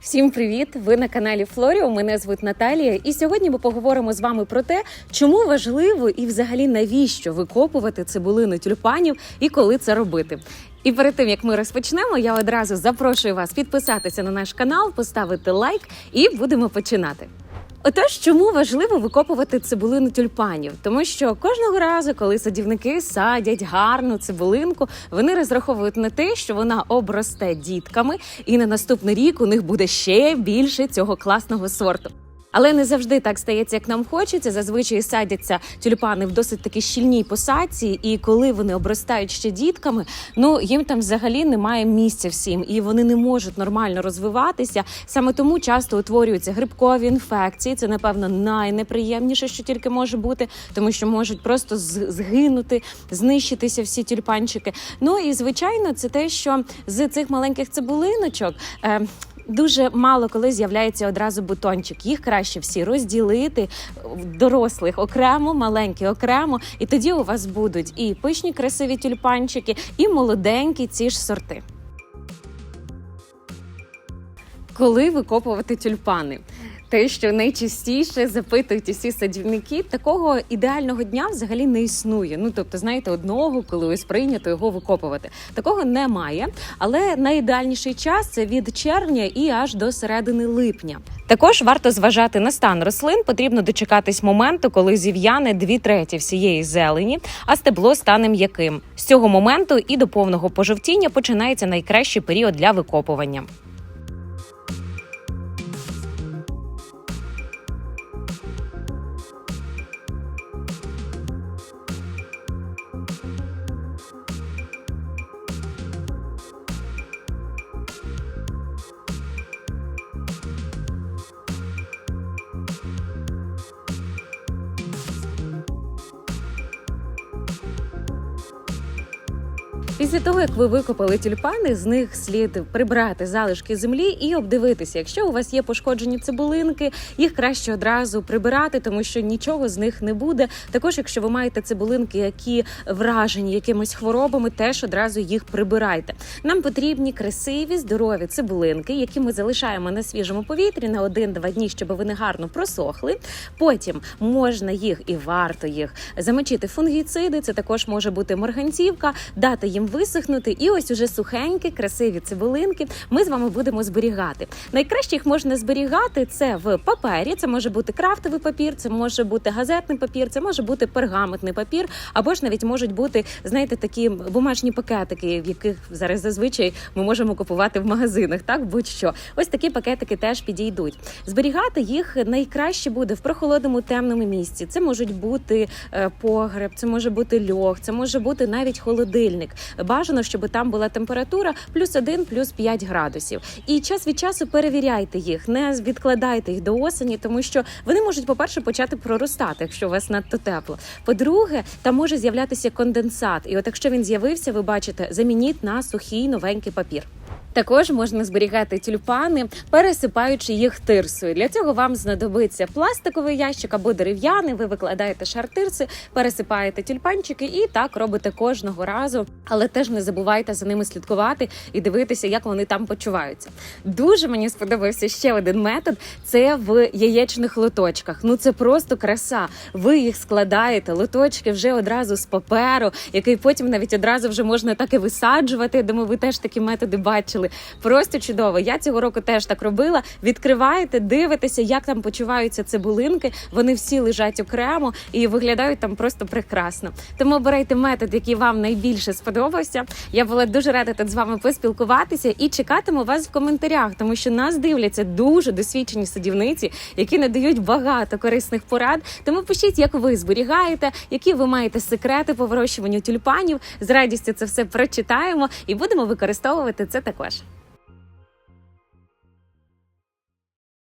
Всім привіт! Ви на каналі Флоріо. Мене звуть Наталія, і сьогодні ми поговоримо з вами про те, чому важливо і взагалі навіщо викопувати цибулину тюльпанів і коли це робити. І перед тим як ми розпочнемо, я одразу запрошую вас підписатися на наш канал, поставити лайк і будемо починати. Отож, чому важливо викопувати цибулину тюльпанів? Тому що кожного разу, коли садівники садять гарну цибулинку, вони розраховують на те, що вона обросте дітками, і на наступний рік у них буде ще більше цього класного сорту. Але не завжди так стається, як нам хочеться. Зазвичай садяться тюльпани в досить таки щільній посадці, і коли вони обростають ще дітками, ну їм там взагалі немає місця всім, і вони не можуть нормально розвиватися. Саме тому часто утворюються грибкові інфекції. Це напевно найнеприємніше, що тільки може бути, тому що можуть просто згинути, знищитися всі тюльпанчики. Ну і звичайно, це те, що з цих маленьких цибулиночок. Е, Дуже мало коли з'являється одразу бутончик. Їх краще всі розділити дорослих окремо, маленькі окремо, і тоді у вас будуть і пишні красиві тюльпанчики, і молоденькі ці ж сорти. Коли викопувати тюльпани? Те, що найчастіше запитують усі садівники, такого ідеального дня взагалі не існує. Ну тобто, знаєте, одного, коли ось прийнято його викопувати. Такого немає. Але найідеальніший час це від червня і аж до середини липня. Також варто зважати на стан рослин. Потрібно дочекатись моменту, коли зів'яне дві треті всієї зелені, а стебло стане м'яким. З цього моменту і до повного пожовтіння починається найкращий період для викопування. Після того, як ви викопали тюльпани, з них слід прибрати залишки землі і обдивитися. Якщо у вас є пошкоджені цибулинки, їх краще одразу прибирати, тому що нічого з них не буде. Також, якщо ви маєте цибулинки, які вражені якимись хворобами, теж одразу їх прибирайте. Нам потрібні красиві, здорові цибулинки, які ми залишаємо на свіжому повітрі на один-два дні, щоб вони гарно просохли. Потім можна їх і варто їх замочити фунгіциди. Це також може бути морганцівка, дати їм висохнути, і ось уже сухенькі, красиві цибулинки ми з вами будемо зберігати. Найкраще їх можна зберігати це в папері. Це може бути крафтовий папір, це може бути газетний папір, це може бути пергаментний папір, або ж навіть можуть бути, знаєте, такі бумажні пакетики, в яких зараз зазвичай ми можемо купувати в магазинах. Так, будь-що, ось такі пакетики теж підійдуть. Зберігати їх найкраще буде в прохолодному темному місці. Це можуть бути е, погреб, це може бути льох, це може бути навіть холодильник. Бажано, щоб там була температура плюс 1, плюс 5 градусів. І час від часу перевіряйте їх, не відкладайте їх до осені, тому що вони можуть, по-перше, почати проростати, якщо у вас надто тепло. По-друге, там може з'являтися конденсат. І от якщо він з'явився, ви бачите, замініть на сухий новенький папір. Також можна зберігати тюльпани, пересипаючи їх тирсою. Для цього вам знадобиться пластиковий ящик або дерев'яний. Ви викладаєте шар тирси, пересипаєте тюльпанчики і так робите кожного разу. Але теж не забувайте за ними слідкувати і дивитися, як вони там почуваються. Дуже мені сподобався ще один метод: це в яєчних лоточках. Ну це просто краса. Ви їх складаєте, лоточки вже одразу з паперу, який потім навіть одразу вже можна так і висаджувати. Я думаю, ви теж такі методи бачили. Просто чудово. Я цього року теж так робила. Відкриваєте, дивитеся, як там почуваються цибулинки. Вони всі лежать окремо і виглядають там просто прекрасно. Тому обирайте метод, який вам найбільше сподобався. Я була дуже рада тут з вами поспілкуватися і чекатиму вас в коментарях, тому що нас дивляться дуже досвідчені садівниці, які надають багато корисних порад. Тому пишіть, як ви зберігаєте, які ви маєте секрети по вирощуванню тюльпанів. З радістю це все прочитаємо і будемо використовувати це також. lenguas.